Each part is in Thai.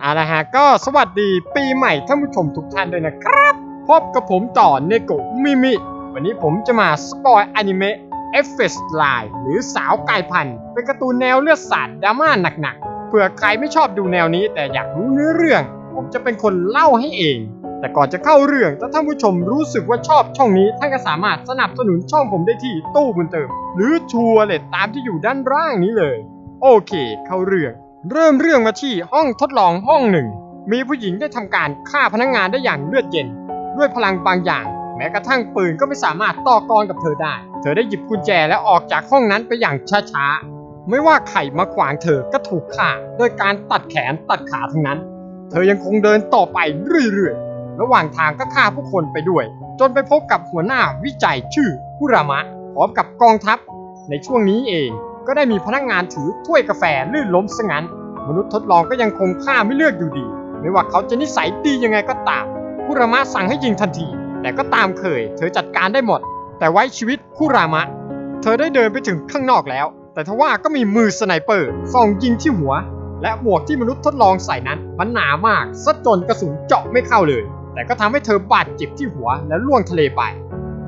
เอาละฮะก็สวัสดีปีใหม่ท่านผู้ชมทุกท่านด้วยนะครับ พบกับผมต่อเนโกะมิมิ วันนี้ผมจะมาสปอยอนิเมะ f อ s Line หรือสาวกายพันธุ์เป็นการ์ตูนแนวเลือดสาดดราม่าหนักๆเผื่อใครไม่ชอบดูแนวนี้แต่อยากรู้เนื้อเรื่อง ผมจะเป็นคนเล่าให้เอง แต่ก่อนจะเข้าเรื่องถ้าท่านผู้ชมรู้สึกว่าชอบช่องนี้ท่านก็สามารถสนับสนุนช่องผมได้ที่ตู้บุญเติม หรือชัวร์เลตตามที่อยู่ด้านล่างนี้เลย โอเค เข้าเรื่อง เริ่มเรื่องมาที่ห้องทดลองห้องหนึ่ง มีผู้หญิงได้ทำการฆ่าพนักงานได้อย่างเลือดเย็น ด้วยพลังบางอย่าง แม้กระทั่งปืนก็ไม่สามารถต่อกรกับเธอได้ เธอได้หยิบกุญแจและออกจากห้องนั้นไปอย่างช้าๆ ไม่ว่าใครมาขวางเธอก็ถูกฆ่าโดยการตัดแขนตัดขาทั้งนั้น เธอยังคงเดินต่อไปเรื่อยๆ ระหว่างทางก็ฆ่าผู้คนไปด้วย จนไปพบกับหัวหน้าวิจัยชื่อคุรามะพร้อมกับกองทัพในช่วงนี้เอง ก็ได้มีพนักงานถือถ้วยกาแฟลื่นล้มซะงั้น มนุษย์ทดลองก็ยังคงฆ่าไม่เลือกอยู่ดี ไม่ว่าเขาจะนิสัยดียังไงก็ตามคุรามะสั่งให้ยิงทันที แต่ก็ตามเคย เธอจัดการได้หมด แต่ไว้ชีวิตคุรามะ เธอได้เดินไปถึงข้างนอกแล้ว แต่ทว่าก็มีมือสไนเปอร์ส่องยิงที่หัว และหมวกที่มนุษย์ทดลองใส่นั้น มันหนามากซะจนกระสุนเจาะไม่เข้าเลย แต่ก็ทำให้เธอบาดเจ็บที่หัวและล่วงทะเลไป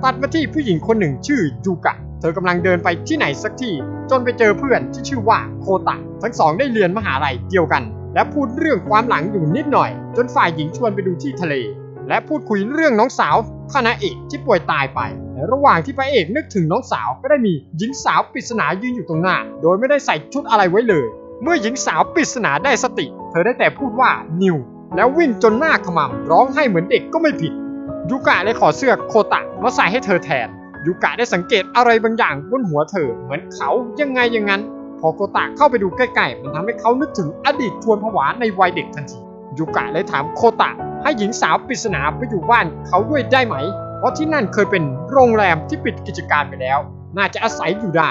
ตัดมาที่ผู้หญิงคนหนึ่งชื่อยูกะ เธอกำลังเดินไปที่ไหนสักที่ จนไปเจอเพื่อนที่ชื่อว่าโคตะ ทั้งสองได้เรียนมหาลัยเดียวกัน และพูดเรื่องความหลังอยู่นิดหน่อย จนฝ่ายหญิงชวนไปดูที่ทะเล และพูดคุยเรื่องน้องสาวคานเอะที่ป่วยตายไปและระหว่างที่พระเอกนึกถึงน้องสาวก็ได้มีหญิงสาวปริศนายืนอยู่ตรงหน้า โดยไม่ได้ใส่ชุดอะไรไว้เลย เมื่อหญิงสาวปริศนาได้สติ เธอได้แต่พูดว่านิวแล้ววิ่งจนหน้าขมำร้องไห้เหมือนเด็กก็ไม่ผิดยูกะเลยขอเสื้อโคตะมาใส่ให้เธอแทน ยูกะได้สังเกตอะไรบางอย่างบนหัวเธอ เหมือนเขายังไงอย่างนั้น พอโคตะเข้าไปดูใกล้ๆ มันทำให้เขานึกถึงอดีตชวนผวาในวัยเด็กทันทียูกะเลยถามโคตะ ให้หญิงสาวปริศนาไปอยู่บ้านเขาด้วยได้ไหม เพราะที่นั่นเคยเป็นโรงแรมที่ปิดกิจการไปแล้ว น่าจะอาศัยอยู่ได้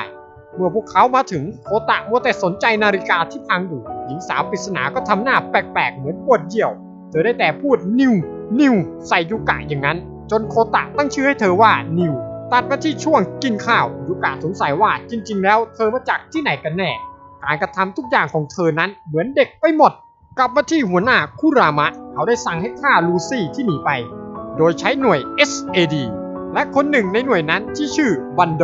เมื่อพวกเขามาถึงโคตะมัวแต่สนใจนาฬิกาที่พังอยู่ หญิงสาวปริศนาก็ทำหน้าแปลกๆ เหมือนปวดเยี่ยว เธอได้แต่พูดนิวนิวใส่ยูกะอย่างนั้น จนโคตะตั้งชื่อให้เธอว่านิว ตัดมาที่ช่วงกินข้าวยูกะสงสัยว่าจริง ๆ แล้วเธอมาจากที่ไหนกันแน่ การกระทำทุกอย่างของเธอนั้นเหมือนเด็กไปหมด กลับมาที่หัวหน้าคุรามะ เขาได้สั่งให้ฆ่าลูซี่ที่หนีไป โดยใช้หน่วย SAD และคนหนึ่งในหน่วยนั้นที่ชื่อบันโด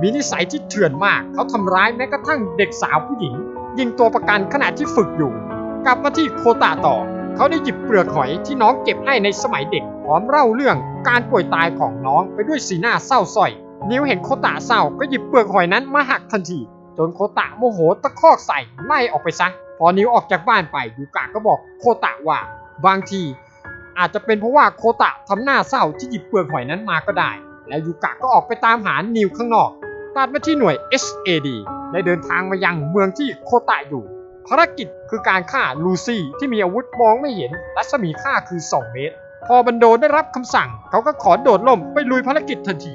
มีนิสัยที่เถื่อนมาก เขาทำร้ายแม้กระทั่งเด็กสาวผู้หญิง ยิงตัวประกันขณะที่ฝึกอยู่ กลับมาที่โคตาต่อ เขาได้หยิบเปลือกหอยที่น้องเก็บให้ในสมัยเด็ก ร้อมเล่าเรื่องการป่วยตายของน้องไปด้วยสีหน้าเศร้าส้อย นิ้วเห็นโคตะเศร้าก็หยิบเปลือกหอยนั้นมาหักทันที จนโคตะโมโหตะคอกใส่ไล่ออกไปซะ พอนิ้วออกจากบ้านไปยูกะก็บอกโคตะว่า บางที อาจจะเป็นเพราะว่าโคตะทำหน้าเศร้าที่หยิบเปลือกหอยนั้นมาก็ได้ แล้วยูกะก็ออกไปตามหานิวข้างนอกตัดมาที่หน่วย SAD ได้เดินทางมายังเมืองที่โคตะอยู่ภารกิจคือการฆ่าลูซี่ที่มีอาวุธมองไม่เห็นรัศมีฆ่าคือ 2 เมตร พอบันโดได้รับคำสั่ง เขาก็ขอโดดล่มไปลุยภารกิจทันที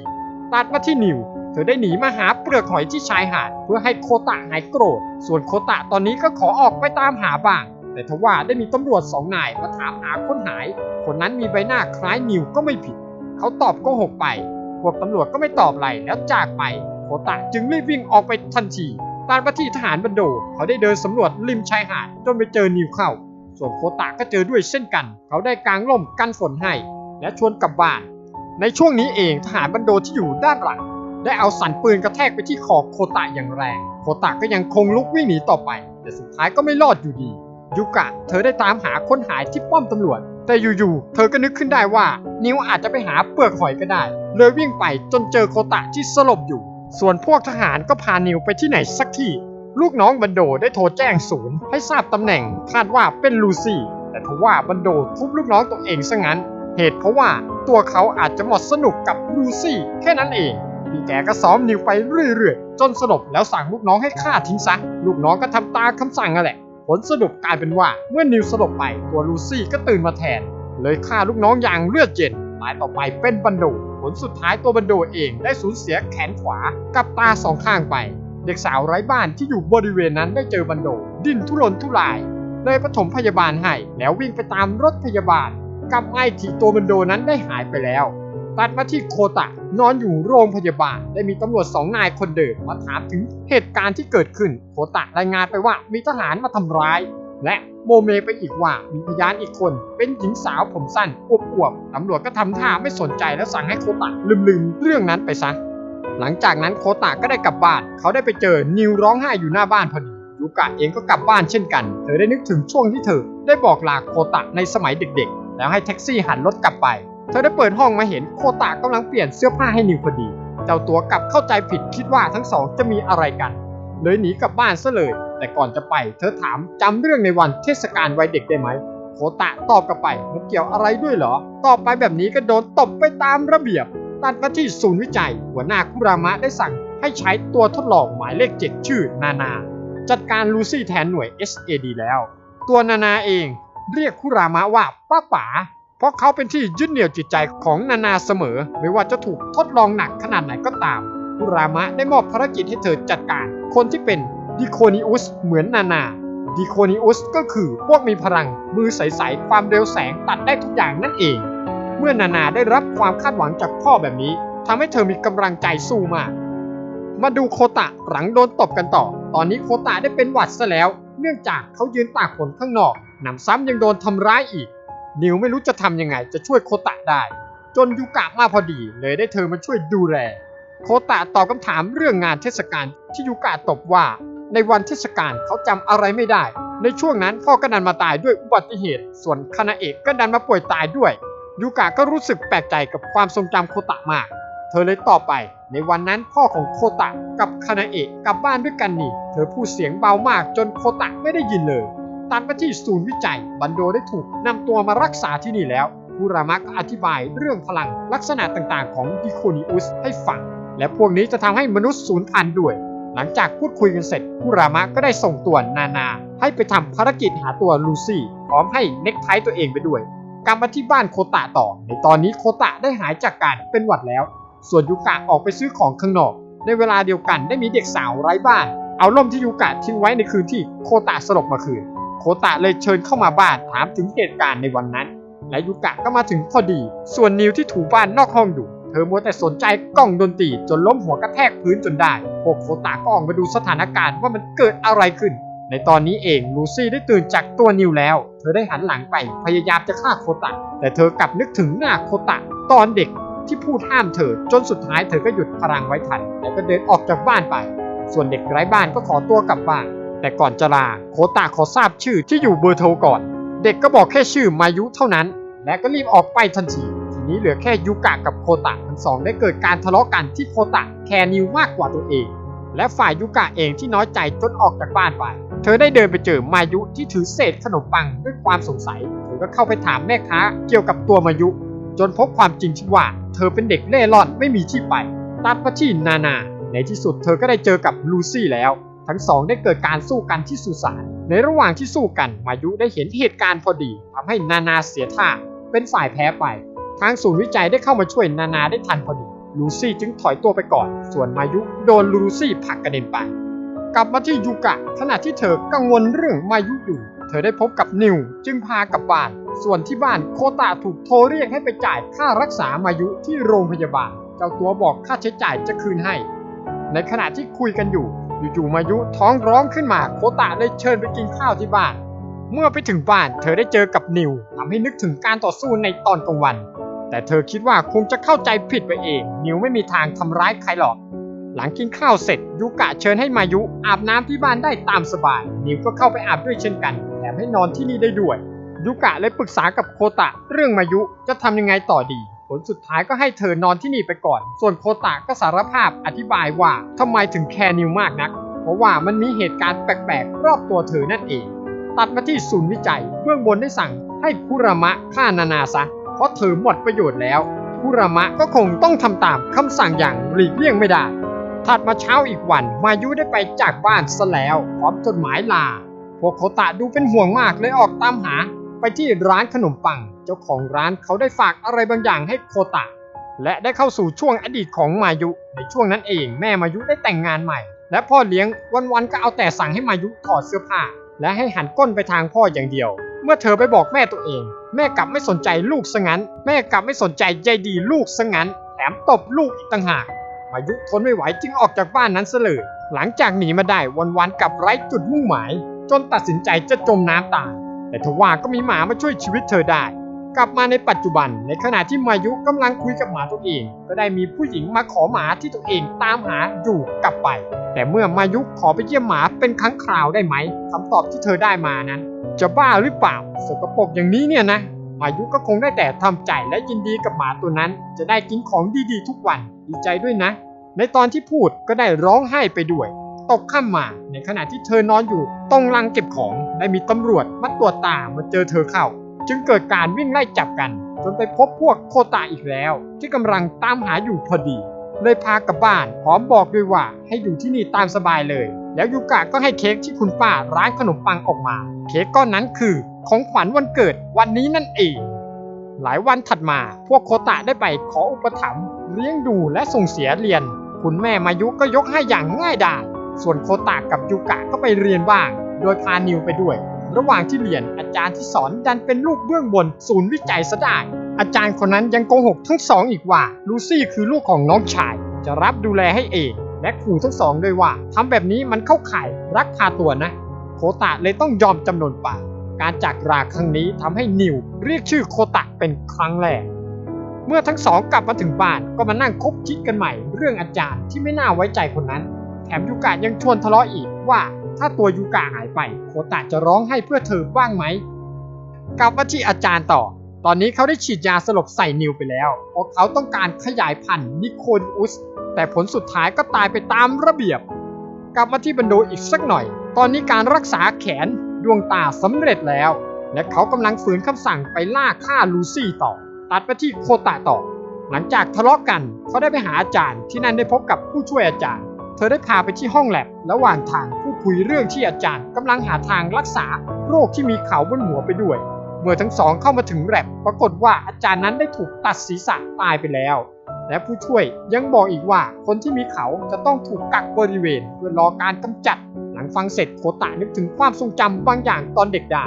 ตัดมาที่นิว เธอได้หนีมาหาเปลือกหอยที่ชายหาด เพื่อให้โคตะหายโกรธ ส่วนโคตะตอนนี้ก็ขอออกไปตามหาบ้าง แต่ทว่าได้มีตำรวจสองนายมาถามหาคนหาย คนนั้นมีใบหน้าคล้ายนิวก็ไม่ผิด เขาตอบโกหกไป พวกตำรวจก็ไม่ตอบอะไรแล้วจากไป โคตะจึงรีบวิ่งออกไปทันทีตามมาที่ทหารบันโด เขาได้เดินสำรวจริมชายหาดจนไปเจอนิวเข้า ส่วนโคตะก็เจอด้วยเช่นกัน เขาได้กางร่มกันฝนให้ และชวนกลับบ้าน ในช่วงนี้เองทหารบันโดที่อยู่ด้านหลัง ได้เอาสันปืนกระแทกไปที่คอโคตะอย่างแรง โคตะก็ยังคงลุกวิ่งหนีต่อไป แต่สุดท้ายก็ไม่รอดอยู่ดียูกะ เธอได้ตามหาคนหายที่ป้อมตำรวจ แต่อยู่ๆ เธอก็นึกขึ้นได้ว่า นิวอาจจะไปหาเปลือกหอยก็ได้ เลยวิ่งไปจนเจอโคตะที่สลบอยู่ ส่วนพวกทหารก็พานิวไปที่ไหนสักที่ ลูกน้องบันโดได้โทรแจ้งศูนย์ให้ทราบตำแหน่งคาดว่าเป็นลูซี่ แต่ทว่าบันโดทุบลูกน้องตัวเองซะงั้น เหตุเพราะว่าตัวเขาอาจจะหมดสนุกกับลูซี่แค่นั้นเองพี่แกก็ซ้อมนิวไปเรื่อยๆ จนสลบแล้วสั่งลูกน้องให้ฆ่าทิ้งซะ ลูกน้องก็ทำตามคำสั่งนั่นแหละ ผลสรุปกลายเป็นว่าเมื่อนิวสลบไปตัวลูซี่ก็ตื่นมาแทน เลยฆ่าลูกน้องอย่างเลือดเย็นตายต่อไปเป็นบันโด ผลสุดท้ายตัวบันโดเองได้สูญเสียแขนขวากับตาสองข้างไป เด็กสาวไร้บ้านที่อยู่บริเวณนั้นได้เจอบันโด ดิ้นทุรนทุรายเลยปฐมพยาบาลให้แล้ววิ่งไปตามรถพยาบาลกลับมาอีกทีตัวบันโดนั้นได้หายไปแล้ว ตัดมาที่โคตะนอนอยู่โรงพยาบาล ได้มีตำรวจสองนายคนเดิมมาถามถึงเหตุการณ์ที่เกิดขึ้น โคตะรายงานไปว่ามีทหารมาทำร้าย และโมเมไปอีกว่ามีพยานอีกคน เป็นหญิงสาวผมสั้นอวบๆตำรวจก็ทำท่าไม่สนใจและสั่งให้โคตะลืมๆเรื่องนั้นไปซะ หลังจากนั้นโคตะก็ได้กลับบ้าน เขาได้ไปเจอนิวร้องไห้อยู่หน้าบ้านพอดียูกะเองก็กลับบ้านเช่นกัน เธอได้นึกถึงช่วงที่เธอ ได้บอกลาโคตะในสมัยเด็กๆ แล้วให้แท็กซี่หันรถกลับไป เธอได้เปิดห้องมาเห็นโคตะกำลังเปลี่ยนเสื้อผ้าให้นิวพอดี เจ้าตัวกลับเข้าใจผิดคิดว่าทั้งสองจะมีอะไรกัน เลยหนีกลับบ้านซะเลย แต่ก่อนจะไปเธอถามจำเรื่องในวันเทศกาลวัยเด็กได้ไหม โคตะตอบกลับไปมันเกี่ยวอะไรด้วยเหรอ ตอบไปแบบนี้ก็โดนตบไปตามระเบียบ ตัดมาที่ศูนย์วิจัย หัวหน้าคุรามะได้สั่งให้ใช้ตัวทดลองหมายเลข 7 ชื่อนานา จัดการลูซี่แทนหน่วย SAD แล้ว ตัวนานาเองเรียกคุรามะว่าป้าป๋าเพราะเขาเป็นที่ยึดเหนี่ยวจิตใจของนานาเสมอ ไม่ว่าจะถูกทดลองหนักขนาดไหนก็ตามคุรามะได้มอบภารกิจให้เธอจัดการ คนที่เป็นดิโคนิอุสเหมือนนานาดิโคนิอุสก็คือพวกมีพลังมือใสๆความเร็วแสงตัดได้ทุกอย่างนั่นเอง มื่อนานาได้รับความคาดหวังจากพ่อแบบนี้ทำให้เธอมีกำลังใจสู้มาก มาดูโคตะหลังโดนตบกันต่อ ตอนนี้โคตะได้เป็นหวัดซะแล้ว เนื่องจากเขายืนตากฝนข้างนอกหนำซ้ำยังโดนทำร้ายอีก นิวไม่รู้จะทำยังไงจะช่วยโคตะได้ จนยูกะมาพอดี เลยได้เธอมาช่วยดูแล โคตะตอบคำถามเรื่องงานเทศกาลที่ยูกะตบว่า ในวันเทศกาลเขาจำอะไรไม่ได้ ในช่วงนั้นพ่อก็ดันมาตายด้วยอุบัติเหตุ ส่วนคานาเอะก็ดันมาป่วยตายด้วย ยูกะก็รู้สึกแปลกใจกับความทรงจำโคตะมาก เธอเลยตอบไป ในวันนั้นพ่อของโคตะกับคานาเอะกลับบ้านด้วยกันนี่ เธอพูดเสียงเบามากจนโคตะไม่ได้ยินเลย ตัดมาที่ศูนย์วิจัย บันโดได้ถูกนำตัวมารักษาที่นี่แล้วผู้รามะก็อธิบายเรื่องพลังลักษณะต่างๆ ของดิโคนิอุสให้ฟัง และพวกนี้จะทำให้มนุษย์สูญพันธุ์ด้วย หลังจากพูดคุยกันเสร็จผู้รามะก็ได้ส่งตัวนานา ให้ไปทำภารกิจหาตัวลูซี่พร้อมให้เน็กไทตัวเองไปด้วย กลับมาที่บ้านโคตะต่อ ในตอนนี้โคตะได้หายจากการเป็นหวัดแล้ว ส่วนยูกะออกไปซื้อของข้างนอก ในเวลาเดียวกันได้มีเด็กสาวไร้บ้าน เอาล่มที่ยูกะทิ้งไว้ในคืนที่โคตะสลบมาคืน โคตะเลยเชิญเข้ามาบ้านถามถึงเหตุการณ์ในวันนั้น และยูกะก็มาถึงพอดี ส่วนนิวที่ถูบ้านนอกห้องอยู่ เธอมัวแต่สนใจกล้องดนตรีจนล้มหัวกระแทกพื้นจนได้พวกโคตะก็ออกมาดูสถานการณ์ว่ามันเกิดอะไรขึ้น ในตอนนี้เองลูซี่ได้ตื่นจากตัวนิวแล้ว เธอได้หันหลังไปพยายามจะฆ่าโคตะ แต่เธอกลับนึกถึงหน้าโคตะ ตอนเด็กที่พูดห้ามเธอจนสุดท้ายเธอก็หยุดพลังไว้ทัน แล้วก็เดินออกจากบ้านไป ส่วนเด็กไร้บ้านก็ขอตัวกลับบ้าน แต่ก่อนจะลาโคตะขอทราบชื่อที่อยู่เบอร์โทรก่อน เด็กก็บอกแค่ชื่อมายุเท่านั้น และก็รีบออกไปทันทีทีนี้เหลือแค่ยูกะกับโคตะทั้งสองได้เกิดการทะเลาะกันที่โคตะแคร์นิวมากกว่าตัวเอง และฝ่ายยูกะเองที่น้อยใจจนออกจากบ้านไป เธอได้เดินไปเจอมายุที่ถือเศษขนมปังด้วยความสงสัย เธอก็เข้าไปถามแม่ค้าเกี่ยวกับตัวมายุ จนพบความจริงที่ว่า เธอเป็นเด็กเล่ร่อนไม่มีที่ไปตัดมาที่นานา ในที่สุดเธอก็ได้เจอกับลูซี่แล้ว ทั้งสองได้เกิดการสู้กันที่สุสาน ในระหว่างที่สู้กันมายุได้เห็นเหตุการณ์พอดีทำให้นานาเสียท่า เป็นฝ่ายแพ้ไป ทางศูนย์วิจัยได้เข้ามาช่วยนานาได้ทันพอดี ลูซี่จึงถอยตัวไปก่อน ส่วนมายุโดนลูซี่ผลักกระเด็นไป กลับมาที่ยูกะขณะที่เธอกังวลเรื่องมายุอยู่ เธอได้พบกับนิวจึงพากลับบ้าน ส่วนที่บ้านโคตะถูกโทรเรียกให้ไปจ่ายค่ารักษามายุที่โรงพยาบาล เจ้าตัวบอกค่าใช้จ่ายจะคืนให้ ในขณะที่คุยกันอยู่อยู่ๆมายุท้องร้องขึ้นมาโคตะเลยเชิญไปกินข้าวที่บ้าน เมื่อไปถึงบ้านเธอได้เจอกับนิวทำให้นึกถึงการต่อสู้ในตอนกลางวัน แต่เธอคิดว่าคงจะเข้าใจผิดไปเอง นิวไม่มีทางทำร้ายใครหรอก หลังกินข้าวเสร็จยูกะเชิญให้มายุอาบน้ำที่บ้านได้ตามสบาย นิวก็เข้าไปอาบด้วยเช่นกันแถมให้นอนที่นี่ได้ด้วยยูกะเลยปรึกษากับโคตะเรื่องมายุจะทำยังไงต่อดี ผลสุดท้ายก็ให้เธอนอนที่นี่ไปก่อน ส่วนโคตะก็สารภาพอธิบายว่าทำไมถึงแคร์นิวมากนัก เพราะว่ามันมีเหตุการณ์แปลกๆ รอบตัวเธอนั่นเอง ตัดมาที่ศูนย์วิจัยเบื้องบนได้สั่งให้คุรามะฆ่านานาซะ เพราะเธอหมดประโยชน์แล้วคุรามะก็คงต้องทำตามคำสั่งอย่างหลีกเลี่ยงไม่ได้ ถัดมาเช้าอีกวัน มายุได้ไปจากบ้านซะแล้ว พร้อมจดหมายลา พวกโคตะดูเป็นห่วงมากเลยออกตามหา ไปที่ร้านขนมปัง เจ้าของร้านเขาได้ฝากอะไรบางอย่างให้โคตะ และได้เข้าสู่ช่วงอดีตของมายุ ในช่วงนั้นเองแม่มายุได้แต่งงานใหม่ และพ่อเลี้ยงวันๆก็เอาแต่สั่งให้มายุถอดเสื้อผ้า และให้หันก้นไปทางพ่ออย่างเดียว เมื่อเธอไปบอกแม่ตัวเอง แม่กลับไม่สนใจลูกซะงั้น แม่กลับไม่สนใจใยดีลูกซะงั้นแถมตบลูกอีกต่างหาก มายุทนไม่ไหวจึงออกจากบ้านนั้นซะเลยหลังจากหนีมาได้วันๆกับไร้จุดมุ่งหมาย จนตัดสินใจจะจมน้ำตาย แต่ทว่าก็มีหมามาช่วยชีวิตเธอได้ กลับมาในปัจจุบัน ในขณะที่มายุกำลังคุยกับหมาตัวเอง ก็ได้มีผู้หญิงมาขอหมาที่ตัวเองตามหาอยู่กลับไป แต่เมื่อมายุขอไปเยี่ยมหมาเป็นครั้งคราวได้ไหมคำตอบที่เธอได้มานั้น จะบ้าหรือเปล่า สกปรกอย่างนี้เนี่ยนะ มายุก็คงได้แต่ทำใจและยินดีกับหมาตัวนั้น จะได้กินของดีๆ ทุกวันดีใจด้วยนะ ในตอนที่พูดก็ได้ร้องไห้ไปด้วย ตกข้ามมาในขณะที่เธอนอนอยู่ตรงลังเก็บของได้มีตำรวจมาตรวจตามาเจอเธอเข้า จึงเกิดการวิ่งไล่จับกัน จนไปพบพวกโคตาอีกแล้ว ที่กำลังตามหาอยู่พอดี เลยพากลับบ้านพร้อมบอกด้วยว่าให้อยู่ที่นี่ตามสบายเลย แล้วยูกะก็ให้เค้กที่คุณป้าร้านขนมปังออกมา เค้กก้อนนั้นคือของขวัญวันเกิดวันนี้นั่นเอง หลายวันถัดมาพวกโคตะได้ไปขออุปถัมภ์เลี้ยงดูและส่งเสียเรียน คุณแม่มายุก็ยกให้อย่างง่ายดายส่วนโคตะกับยูกะก็ไปเรียนบ้าง โดยพานิวไปด้วย ระหว่างที่เรียนอาจารย์ที่สอนดันเป็นลูกเบื้องบนศูนย์วิจัยซะได้อาจารย์คนนั้นยังโกหกทั้งสองอีกว่าลูซี่คือลูกของน้องชาย จะรับดูแลให้เอง และขู่ทั้งสองด้วยว่าทำแบบนี้มันเข้าข่ายรักพาตัวนะ โคตะเลยต้องยอมจำนนปาการจากราครั้งนี้ทำให้นิวเรียกชื่อโคตะเป็นครั้งแรก เมื่อทั้งสองกลับมาถึงบ้านก็มานั่งคบคิดกันใหม่ เรื่องอาจารย์ที่ไม่น่าไว้ใจคนนั้น แถมยูกะยังชวนทะเลาะอีกว่าถ้าตัวยูกะหายไป โคตะจะร้องให้เพื่อเธอบ้างไหมกลับมาที่อาจารย์ต่อ ตอนนี้เขาได้ฉีดยาสลบใส่นิวไปแล้วเพราะเขาต้องการขยายพันธุ์นิโคดิอุส แต่ผลสุดท้ายก็ตายไปตามระเบียบ กลับมาที่บันโดอีกสักหน่อย ตอนนี้การรักษาแขนดวงตาสำเร็จแล้ว และเขากำลังฝืนคำสั่งไปล่าฆ่าลูซี่ต่อ ตัดไปที่โคตะต่อ หลังจากทะเลาะกันเขาได้ไปหาอาจารย์ที่นั่นได้พบกับผู้ช่วยอาจารย์ เธอได้พาไปที่ห้องแลบระหว่างทางพูดคุยเรื่องที่อาจารย์กำลังหาทางรักษาโรคที่มีเขาบนหัวไปด้วย เมื่อทั้งสองเข้ามาถึงแลบปรากฏว่าอาจารย์นั้นได้ถูกตัดศีรษะตายไปแล้ว และผู้ช่วยยังบอกอีกว่าคนที่มีเขาจะต้องถูกกักบริเวณ เพื่อรอการกำจัด หลังฟังเสร็จโคตะนึกถึงความทรงจำบางอย่างตอนเด็กด้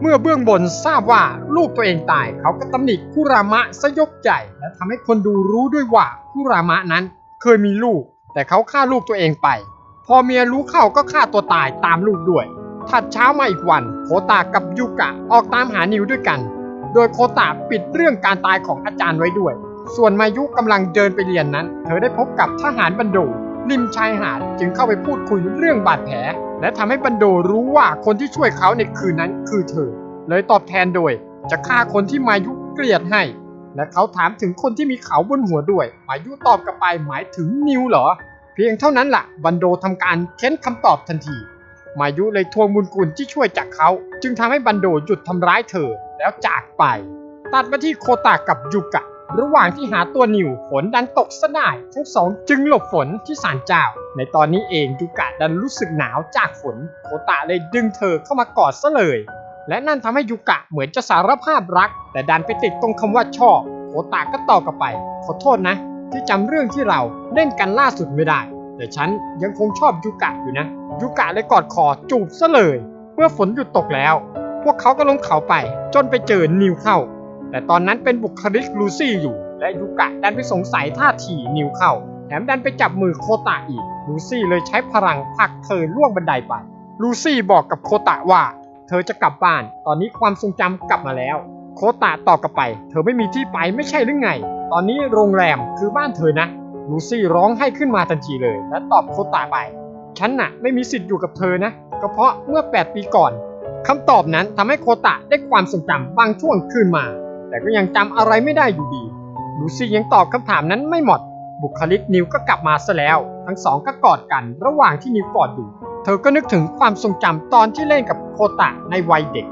เมื่อเบื้องบนทราบว่าลูกตัวเองตายเขาก็ตำหนิคุรามะซะยกใหญ่และทำให้คนดูรู้ด้วยว่าคุรามะนั้นเคยมีลูก แต่เขาฆ่าลูกตัวเองไป พอเมียรู้เข้าก็ฆ่าตัวตายตามลูกด้วย ถัดเช้ามาอีกวันโคตากับยูกะออกตามหานิวด้วยกัน โดยโคตาปิดเรื่องการตายของอาจารย์ไว้ด้วย ส่วนมายุกำลังเดินไปเรียนนั้น เธอได้พบกับทหารบันโดริมชายหาดจึงเข้าไปพูดคุยเรื่องบาดแผล และทำให้บันโดรู้ว่าคนที่ช่วยเขาในคืนนั้นคือเธอ เลยตอบแทนโดย จะฆ่าคนที่มายุเกลียดให้ และเขาถามถึงคนที่มีเขาบนหัวด้วย มายุตอบกลับไปหมายถึงนิวเหรอ เพียงเท่านั้นล่ะ บันโดทำการเค้นคำตอบทันที มายุเลยทวงบุญคุณที่ช่วยจากเขา จึงทำให้บันโดหยุดทำร้ายเธอแล้วจากไป ตัดมาที่โคตากับยูกะ ระหว่างที่หาตัวนิวฝนดันตกซะได้ทั้งสองจึงหลบฝนที่ศาลเจ้า ในตอนนี้เองยูกะดันรู้สึกหนาวจากฝนโคตะเลยดึงเธอเข้ามากอดซะเลย และนั่นทำให้ยูกะเหมือนจะสารภาพรัก แต่ดันไปติดตรงคำว่าชอบโคตะก็ตอบกลับไป ขอโทษนะ ที่จำเรื่องที่เราเล่นกันล่าสุดไม่ได้ แต่ฉันยังคงชอบยูกะอยู่นะยูกะเลยกอดคอจูบซะเลย เมื่อฝนหยุดตกแล้ว พวกเขาก็ลงเขาไป จนไปเจอนิวเข้า แต่ตอนนั้นเป็นบุคลิกลูซี่อยู่ และยูกะดันไปสงสัยท่าทีนิวเข้า แถมดันไปจับมือโคตะอีก ลูซี่เลยใช้พลังผลักเธอล่วงบันไดไป ลูซี่บอกกับโคตะว่า เธอจะกลับบ้าน ตอนนี้ความทรงจำกลับมาแล้ว โคตะตอบกลับไป เธอไม่มีที่ไปไม่ใช่หรือไง ตอนนี้โรงแรมคือบ้านเธอนะ ลูซี่ร้องไห้ขึ้นมาทันทีเลย และตอบโคตะไป ฉันน่ะไม่มีสิทธิ์อยู่กับเธอนะ ก็เพราะเมื่อ 8 ปีก่อนคำตอบนั้นทำให้โคตะได้ความทรงจำบางช่วงคืนมา แต่ก็ยังจำอะไรไม่ได้อยู่ดีลูซี่ยังตอบคำถามนั้นไม่หมด บุคลิกนิวก็กลับมาซะแล้ว ทั้งสองก็กอดกันระหว่างที่นิวกอดอยู่ เธอก็นึกถึงความทรงจำตอนที่เล่นกับโคตะในวัยเด็ก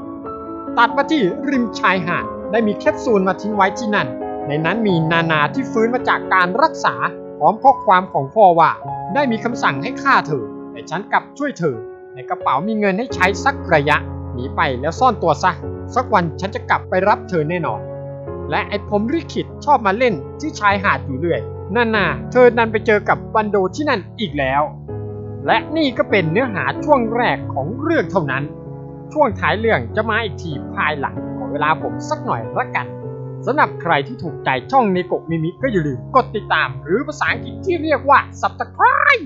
ตัดมาที่ริมชายหาดได้มีแคปซูลมาทิ้งไว้ที่นั่น ในนั้นมีนานาที่ฟื้นมาจากการรักษาพร้อมข้อความของพ่อว่า ได้มีคำสั่งให้ฆ่าเธอ แต่ฉันกลับช่วยเธอ ในกระเป๋ามีเงินให้ใช้สักระยะหนีไปแล้วซ่อนตัวซะ สักวันฉันจะกลับไปรับเธอแน่นอน และไอ้ผมริขิตชอบมาเล่นที่ชายหาดอยู่เรื่อย นั่นน่ะเธอดันไปเจอกับบันโดที่นั่นอีกแล้ว และนี่ก็เป็นเนื้อหาช่วงแรกของเรื่องเท่านั้น ช่วงท้ายเรื่องจะมาอีกทีภายหลังของเวลาผมสักหน่อยละกันสำหรับใครที่ถูกใจช่องในกกมิมิก็อย่าลืมกดติดตามหรือภาษาอังกฤษที่เรียกว่า subscribe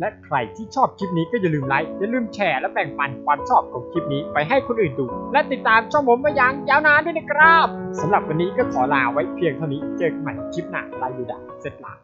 และใครที่ชอบคลิปนี้ก็อย่าลืมไลค์ อย่าลืมแชร์และแบ่งปันความชอบของคลิปนี้ไปให้คนอื่นดู และติดตามช่องผมมาอย่างยาวนานด้วยนะครับสำหรับวันนี้ก็ขอลาไว้เพียงเท่านี้ เจอกันใหม่คลิปหน้าลายูดาเสร็จลา